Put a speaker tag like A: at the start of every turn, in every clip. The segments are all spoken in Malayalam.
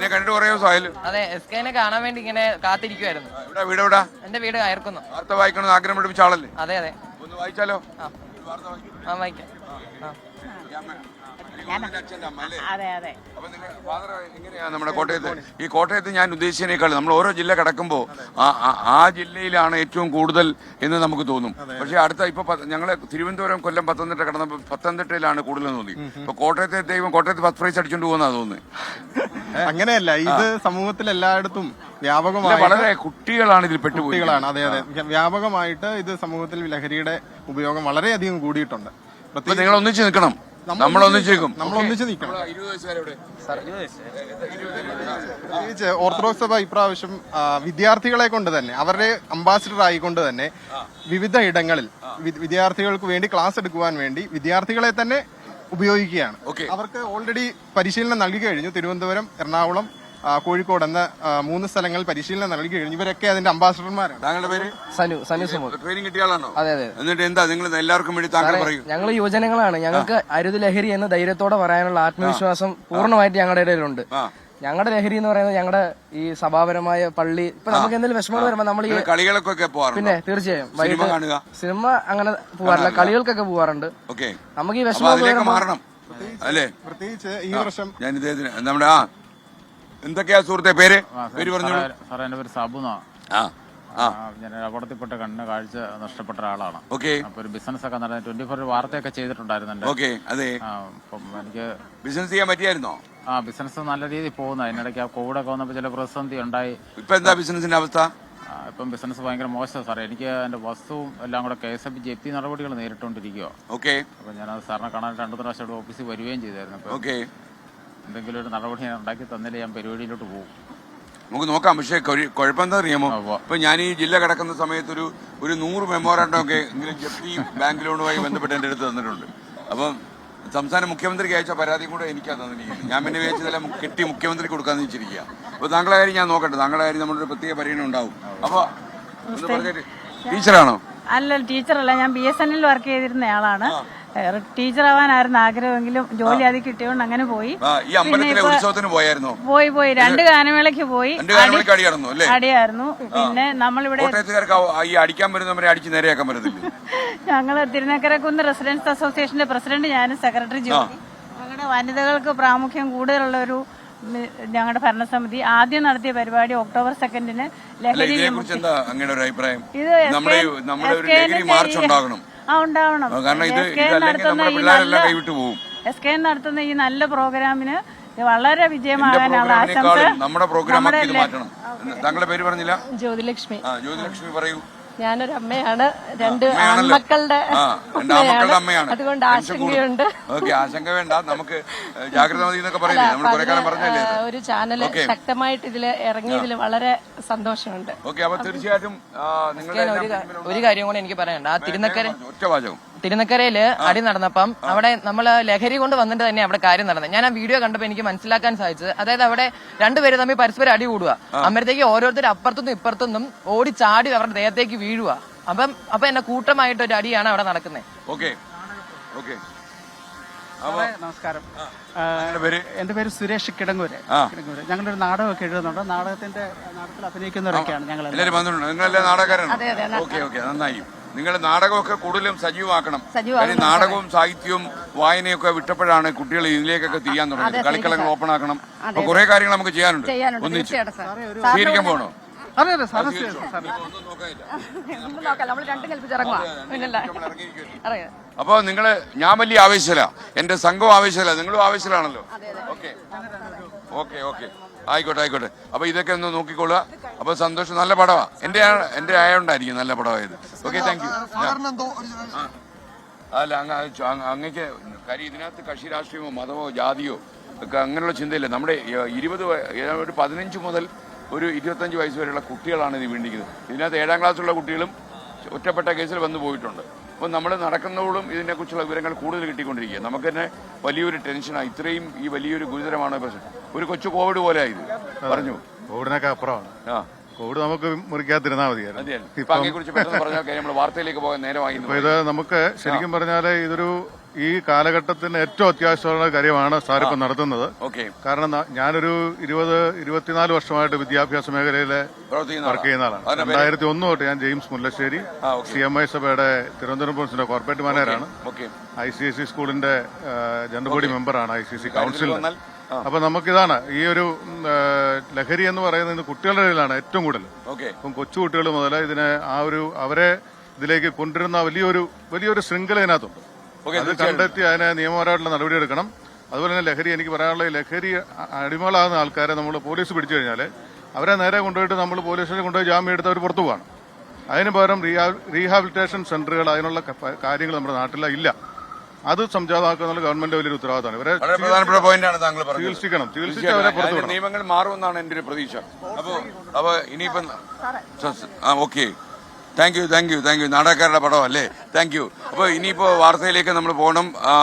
A: എന്നെ കണ്ടിട്ട് കുറേ ദിവസമായാലും
B: അതെ എസ് കെനെ കാണാൻ വേണ്ടി ഇങ്ങനെ കാത്തിരിക്കുവായിരുന്നു.
A: ഇവിടെ വീട് എവിടെ
B: എന്റെ വീട് അയർക്കുന്നു.
A: വാർത്ത വായിക്കണമെന്ന് ആഗ്രഹം പഠിപ്പിച്ച ആളല്ലേ?
B: അതെ അതെ.
A: ഒന്ന് വായിച്ചാലോ?
B: ആ.
A: വായിക്കൂ.
B: ആ
A: തോന്നുന്നു?
C: അതെ അതെ.
A: നമ്മുടെ കോട്ടയത്ത്? ഈ കോട്ടയത്ത് ഞാൻ ഉദ്ദേശിച്ചതിനേക്കാൾ നമ്മൾ ഓരോ ജില്ല കിടക്കുമ്പോൾ ആ ജില്ലയിലാണ് ഏറ്റവും കൂടുതൽ എന്ന് നമുക്ക് തോന്നും. പക്ഷെ അടുത്ത ഇപ്പൊ ഞങ്ങളെ തിരുവനന്തപുരം കൊല്ലം പത്തനംതിട്ട കിടന്നപ്പോൾ പത്തനംതിട്ടയിലാണ് കൂടുതൽ തോന്നി. ഇപ്പൊ കോട്ടയത്തെ ദൈവം കോട്ടയത്ത് പത്ത് പ്രൈസ് അടിച്ചോണ്ട് പോകുന്ന തോന്നുന്നത്
D: അങ്ങനെയല്ല. ഇത് സമൂഹത്തിൽ എല്ലായിടത്തും വ്യാപകമായി
A: വളരെ കുട്ടികളാണ് ഇതിൽ പെട്ടു
D: കുട്ടികളാണ്. അതെ അതെ. വ്യാപകമായിട്ട് ഇത് സമൂഹത്തിൽ ലഹരിയുടെ ഉപയോഗം വളരെയധികം കൂടിയിട്ടുണ്ട്.
A: ഇപ്പൊ നിങ്ങൾ ഒന്നിച്ച് നിൽക്കണം.
D: നമ്മൾ
A: നമ്മൾ ഒന്നിച്ച് നിൽക്കും
D: നമ്മൾ ഒന്നിച്ച് നിൽക്കണം പ്രത്യേകിച്ച് ഓർത്തഡോക്സ് സഭ ഇപ്രാവശ്യം വിദ്യാർത്ഥികളെ കൊണ്ട് തന്നെ അവരുടെ അംബാസിഡർ ആയിക്കൊണ്ട് തന്നെ വിവിധ ഇടങ്ങളിൽ വിദ്യാർത്ഥികൾക്ക് വേണ്ടി ക്ലാസ് എടുക്കുവാൻ വേണ്ടി വിദ്യാർത്ഥികളെ തന്നെ ഉപയോഗിക്കുകയാണ്. അവർക്ക് ഓൾറെഡി പരിശീലനം നൽകി കഴിഞ്ഞു. തിരുവനന്തപുരം എറണാകുളം കോഴിക്കോട് എന്ന മൂന്ന് സ്ഥലങ്ങളിൽ പരിശീലനം നൽകി കഴിഞ്ഞു. ഇവരൊക്കെ അതിന്റെ അംബാസിഡർമാരാണ്.
A: താങ്കളുടെ പേര്?
E: സനു സനു
A: ട്രെയിനിങ് കിട്ടിയ ആളാണോ
E: അതെ അതെ.
A: എന്നിട്ട് എന്താ നിങ്ങൾ എല്ലാവർക്കും വേണ്ടി താങ്കൾ പറയൂ.
E: ഞങ്ങൾ യുവജനങ്ങളാണ്. ഞങ്ങൾക്ക് അരുത് ലഹരി എന്ന ധൈര്യത്തോടെ പറയാനുള്ള ആത്മവിശ്വാസം പൂർണമായിട്ട് ഞങ്ങളുടെ ഇടയിലുണ്ട്. ഞങ്ങളുടെ ലഹരി എന്ന് പറയുന്നത് ഞങ്ങളുടെ ഈ സഭാപരമായ പള്ളി. ഇപ്പൊ നമുക്ക് എന്തെങ്കിലും വിഷമങ്ങൾ വരുമ്പോ നമ്മൾ ഈ
A: കളികൾക്കൊക്കെ
E: പിന്നെ തീർച്ചയായും.
A: സിനിമ കാണുക.
E: സിനിമ അങ്ങനെ പോവാറില്ല. കളികൾക്കൊക്കെ പോവാറുണ്ട്.
A: ഓക്കെ.
E: നമുക്ക് ഈ വിഷമം
A: മാറണം. അല്ലേ?
D: പ്രത്യേകിച്ച് ഈ വർഷം
A: ഞാൻ ഇദ്ദേഹത്തിന് നമ്മുടെ ആ എന്തൊക്കെയാ സുഹൃത്തെ പേര്? പേര് പറഞ്ഞു
F: സാറേ എന്റെ പേര് സാബു
A: ആ
F: ഞാൻ അപകടത്തിൽപ്പെട്ട കണ്ണിന് കാഴ്ച നഷ്ടപ്പെട്ട ഒരാളാണ്.
A: ഓക്കെ.
F: അപ്പൊ ഒരു ബിസിനസ് ഒക്കെ നടന്നു ട്വന്റി ഫോർ വാർത്തയൊക്കെ ചെയ്തിട്ടുണ്ടായിരുന്നുണ്ട്.
A: ഓക്കെ അതെ.
F: എനിക്ക്
A: ബിസിനസ് ചെയ്യാൻ പറ്റിയായിരുന്നോ?
F: ആ ബിസിനസ് നല്ല രീതിയിൽ പോകുന്നു. അതിനിടയ്ക്ക് ആ കോവിഡ് ഒക്കെ വന്നപ്പോൾ ചില പ്രതിസന്ധി ഉണ്ടായി.
A: ഇപ്പൊ എന്താ ബിസിനസിന്റെ അവസ്ഥ?
F: ഇപ്പം ബിസിനസ് ഭയങ്കര മോശമാണ് സാറേ. എനിക്ക് എന്റെ വസ്തുവും എല്ലാം കൂടെ കെ എസ് എഫ് ജപ്തി നടപടികൾ നേരിട്ടുകൊണ്ടിരിക്കുക
A: ഓക്കെ.
F: അപ്പം ഞാനത് സാറിനെ കാണാൻ രണ്ടു പ്രാവശ്യം ഓഫീസിൽ വരികയും ചെയ്തായിരുന്നു.
A: ഓക്കെ.
F: എന്തെങ്കിലും ഒരു നടപടി ഞാൻ ഉണ്ടാക്കി തന്നില്ല ഞാൻ പരിപാടിയിലോട്ട് പോകും.
A: നമുക്ക് നോക്കാം. പക്ഷേ കുഴപ്പമെന്താ കുഴപ്പം എന്താ അറിയാമോ ഇപ്പൊ ഞാൻ ഈ ജില്ല കിടക്കുന്ന സമയത്ത് ഒരു ഒരു നൂറ് മെമ്മോറാണ്ടം ഒക്കെ ഇങ്ങനെ ജപ്തി ബാങ്ക് ലോണുമായി ബന്ധപ്പെട്ട് എന്റെ അടുത്ത് തന്നിട്ടുണ്ട്. അപ്പം സംസ്ഥാന മുഖ്യമന്ത്രിക്ക് അയച്ച പരാതി കൂടെ എനിക്കാ തന്നിരിക്കുന്നത്. ഞാൻ പിന്നെ വിചാരിച്ചതെല്ലാം കെട്ടി മുഖ്യമന്ത്രിക്ക് കൊടുക്കാന്ന് വെച്ചിരിക്കുക അപ്പൊ താങ്കളെ കാര്യം ഞാൻ നോക്കട്ടെ. താങ്കളെ കാര്യം നമ്മുടെ ഒരു പ്രത്യേക പരിഗണന ഉണ്ടാവും. അപ്പൊ ഒന്ന് പറഞ്ഞിട്ട് ടീച്ചറാണോ?
C: അല്ല ടീച്ചറല്ല. ഞാൻ B S N L work ചെയ്തിരുന്ന ആളാണ്. ടീച്ചറാവാനായിരുന്നു ആഗ്രഹമെങ്കിലും ജോലി അത് കിട്ടിയോണ്ട് അങ്ങനെ പോയി.
A: ഈ അമ്പലത്തിലെ ഉത്സവത്തിന് പോയായിരുന്നു?
C: പോയി പോയി. രണ്ട് ഗാനമേളയ്ക്ക് പോയി. അടിയായിരുന്നു പിന്നെ നമ്മളിവിടെ
A: ഈ അടിക്കാൻ വരുന്നവരെ അടിച്ച് നേരെയാക്കാൻ പറ്റത്തില്ല?
C: ഞങ്ങൾ തിരുനക്കരക്കുന്ന് റെസിഡൻസ് അസോസിയേഷന്റെ പ്രസിഡന്റ് ഞാനും സെക്രട്ടറി ജോലി. ഞങ്ങളുടെ വനിതകൾക്ക് പ്രാമുഖ്യം കൂടുതലുള്ള ഒരു ഞങ്ങളുടെ ഭരണസമിതി. ആദ്യം നടത്തിയ പരിപാടി ഒക്ടോബർ സെക്കൻഡിന് ലഹരി ഇത്
A: മാർച്ച് ഉണ്ടാകണം.
C: ഉണ്ടാവണം.
A: കാരണം ഇത്
C: എസ് കെ
A: ഇതല്ലെങ്കിൽ
C: നടത്തുന്ന
A: നമ്മുടെ
C: ഈ
A: പിള്ളേരെല്ലാം
C: നല്ല
A: പോകും
C: എസ് കെ നടത്തുന്ന ഈ നല്ല പ്രോഗ്രാമിന് വളരെ വിജയമാകാനുള്ള ആശംസ.
A: നമ്മുടെ പ്രോഗ്രാം താങ്കളുടെ പേര് പറഞ്ഞില്ല?
G: ജ്യോതിലക്ഷ്മി.
A: ആ ജ്യോതിലക്ഷ്മി പറയൂ.
G: ഞാനൊരു അമ്മയാണ് രണ്ട്. ആൺമക്കളുടെ
A: അമ്മയാണ്.
G: അതുകൊണ്ട്. ആശങ്കയുണ്ട്.
A: ഓക്കെ ആശങ്ക വേണ്ട. നമുക്ക് ജാഗ്രത മതി എന്നൊക്കെ പറയില്ലേ? നമ്മൾ കുറെ കാലം പറഞ്ഞല്ലേ
G: ഒരു ചാനൽ. ശക്തമായിട്ട് ഇതിൽ ഇറങ്ങിയതിൽ വളരെ സന്തോഷമുണ്ട്.
A: ഓക്കെ അപ്പൊ തീർച്ചയായിട്ടും നിങ്ങളുടെ
B: ഒരു കാര്യം കൂടെ എനിക്ക് പറയാനുണ്ട്. ആ തിരുനക്കര.
A: ഒറ്റ വാചകം.
B: തിരുനക്കരയിൽ അടി നടന്നപ്പം അവിടെ നമ്മൾ ലഹരി കൊണ്ട് വന്നിട്ട് തന്നെ അവിടെ കാര്യം നടന്നത് ഞാൻ ആ വീഡിയോ കണ്ടപ്പോൾ എനിക്ക് മനസ്സിലാക്കാൻ സാധിച്ചത്. അതായത് അവിടെ രണ്ടുപേര് തമ്മിൽ പരസ്പരം അടി കൂടുക അമ്മരത്തേക്ക് ഓരോരുത്തർ അപ്പുറത്തുനിന്നും ഇപ്പുറത്തുനിന്നും ഓടി ചാടി അവരുടെ ദേഹത്തേക്ക് വീഴുക അപ്പം അപ്പൊ എന്നെ കൂട്ടമായിട്ട് ഒരു അടിയാണ് അവിടെ നടക്കുന്നത്
A: ഓക്കെ. ഓക്കെ.
H: നമസ്കാരം. എന്റെ പേര്? സുരേഷ് കിടങ്ങൂര്. കിടങ്ങൂര്. ഞങ്ങളുടെ ഒരു നാടകമൊക്കെ എഴുതുന്നുണ്ട്. നാടകത്തിന്റെ നാടകത്തിൽ അഭിനയിക്കുന്നവരൊക്കെയാണ് ഞങ്ങൾ
A: നാടകക്കാരാണ്? Okay okay. നന്നായി. നിങ്ങൾ നാടകമൊക്കെ കൂടുതലും സജീവമാക്കണം. കാര്യം നാടകവും സാഹിത്യവും വായനയൊക്കെ വിട്ടപ്പോഴാണ് കുട്ടികൾ ഇതിലേക്കൊക്കെ തിരിയാൻ തുടങ്ങിയത്. കളിക്കളങ്ങൾ ഓപ്പൺ ആക്കണം അപ്പൊ കുറെ കാര്യങ്ങൾ നമുക്ക് ചെയ്യാനുണ്ട്. ഒന്നിച്ച്. സ്വീകരിക്കാൻ പോകണോ
H: അതെ അതെ സാറേ
A: അപ്പൊ നിങ്ങൾ ഞാൻ വലിയ ആവേശല എന്റെ സംഘവും ആവേശല നിങ്ങളും ആവേശലാണല്ലോ ഓക്കെ. Okay okay. ആയിക്കോട്ടെ ആയിക്കോട്ടെ. അപ്പൊ ഇതൊക്കെ ഒന്ന് നോക്കിക്കൊള്ളുക അപ്പൊ സന്തോഷം. നല്ല പടവാ. എന്റെ എന്റെ എന്റെ ആയോണ്ടായിരിക്കും നല്ല പടമായത്. ഓക്കെ താങ്ക് യു അല്ല അങ്ങ് അങ്ങക്ക് കാര്യം ഇതിനകത്ത് കക്ഷി രാഷ്ട്രീയമോ മതമോ ജാതിയോ ഒക്കെ അങ്ങനെയുള്ള ചിന്തയില്ല. നമ്മുടെ ഇരുപത് ഒരു പതിനഞ്ച് മുതൽ ഒരു ഇരുപത്തഞ്ച് വയസ്സ് വരെയുള്ള കുട്ടികളാണ് ഇത് വീണ്ടിക്കുന്നത് ഇതിനകത്ത് ഏഴാം ക്ലാസ്സുള്ള കുട്ടികളും ഒറ്റപ്പെട്ട കേസിൽ വന്നു പോയിട്ടുണ്ട്. അപ്പോൾ നമ്മൾ നടക്കുന്നതോടും ഇതിനെക്കുറിച്ചുള്ള വിവരങ്ങൾ കൂടുതൽ കിട്ടിക്കൊണ്ടിരിക്കുക. നമുക്ക് തന്നെ വലിയൊരു ടെൻഷനാണ് ഇത്രയും ഈ വലിയൊരു ഗുരുതരമാണ് പ്രശ്നം. ഒരു കൊച്ചു കോവിഡ് പോലെ ആയത്. പറഞ്ഞു.
I: കോവിഡിനൊക്കെ അപ്പുറമാണ്.
A: ആ.
I: കോവിഡ് നമുക്ക് മുറിക്കാതിരുന്നാൽ മതിയായിരുന്നു.
A: ഇപ്പൊ പെട്ടെന്ന് പറഞ്ഞാൽ കാര്യം നമ്മൾ വാർത്തയിലേക്ക് പോകാൻ നേരമായി എന്ന്
I: ഇപ്പൊ ഇത് നമുക്ക് ശരിക്കും പറഞ്ഞാൽ ഇതൊരു ഈ കാലഘട്ടത്തിന് ഏറ്റവും അത്യാവശ്യമുള്ള കാര്യമാണ് സാർ ഇപ്പൊ നടത്തുന്നത്.
A: ഓക്കെ.
I: കാരണം ന- ഞാനൊരു ഇരുപത് ഇരുപത്തിനാല് വർഷമായിട്ട് വിദ്യാഭ്യാസ മേഖലയിലെ
A: പ്രവർത്തിക്കുന്ന
I: വർക്ക് ചെയ്യുന്ന ആളാണ്.
A: അതിന്റെ പേര്?
I: രണ്ടായിരത്തി ഒന്ന് തൊട്ട് ഞാൻ ജെയിംസ് മുല്ലശ്ശേരി
A: ആ, ഓക്കേ.
I: സി എം ഐ സഭയുടെ തിരുവനന്തപുരം പോലീസിന്റെ കോർപ്പറേറ്റ് മാനേജറാണ്.
A: Okay.
I: I C S C സ്കൂളിന്റെ ജനറൽ ബോഡി മെമ്പറാണ് ഐ സി സി കൗൺസിൽ
A: വന്നാൽ.
I: അപ്പൊ നമുക്കിതാണ് ഈ ഒരു ലഹരി എന്ന് പറയുന്നത് ഇന്ന് കുട്ടികളുടെ ഇടയിലാണ് ഏറ്റവും കൂടുതൽ.
A: ഓക്കെ.
I: ഇപ്പം കൊച്ചു കുട്ടികൾ മുതൽ ഇതിനെ ആ ഒരു അവരെ ഇതിലേക്ക് കൊണ്ടുവരുന്ന വലിയൊരു വലിയൊരു ശൃംഖല ഇതിനകത്തുണ്ട്.
A: ഓക്കെ
I: അത് കണ്ടെത്തി അതിനെ നിയമപരമായിട്ടുള്ള നടപടിയെടുക്കണം അതുപോലെ തന്നെ ലഹരി എനിക്ക് പറയാനുള്ള ലഹരി അടിമകളാകുന്ന ആൾക്കാരെ നമ്മൾ പോലീസ് പിടിച്ചു കഴിഞ്ഞാൽ അവരെ നേരെ കൊണ്ടുപോയിട്ട് നമ്മൾ പോലീസ് സ്റ്റേഷനിൽ കൊണ്ടുപോയി ജാമ്യം എടുത്ത് അവർ പുറത്തു പോകണം അതിന് പകരം റീഹാബിലിറ്റേഷൻ സെന്ററുകൾ അതിനുള്ള കാര്യങ്ങൾ നമ്മുടെ നാട്ടിൽ ഇല്ല. അത് സംജാതാക്കുന്ന ഗവൺമെന്റ് വലിയൊരു ഉത്തരവാദിത്തമാണ്. ഇവരെ
A: വളരെ പ്രധാനപ്പെട്ട പോയിന്റാണ് താങ്കൾ പറഞ്ഞത്.
I: ചികിത്സിക്കണം. ചികിത്സിച്ച്. അവരെ പുറത്തു
A: അതിന്റെ
I: വിടണം.
A: നിയമങ്ങൾ മാറുമെന്നാണ് എന്റെ ഒരു പ്രതീക്ഷ. അപ്പോൾ അപ്പൊ ഇനിയിപ്പം ആ okay. Thank you thank you thank you നാടകക്കാരുടെ പടം അല്ലേ? താങ്ക് യു അപ്പോൾ ഇനിയിപ്പോ വാർത്തയിലേക്ക് നമ്മൾ പോകണം. ആ,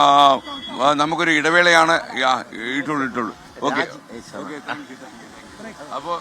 A: ആ, നമുക്കൊരു ഇടവേളയാണ്. ആ, ഇട്ടുള്ളൂ ഇട്ടുള്ളൂ ഓക്കെ ഓക്കെ അപ്പോൾ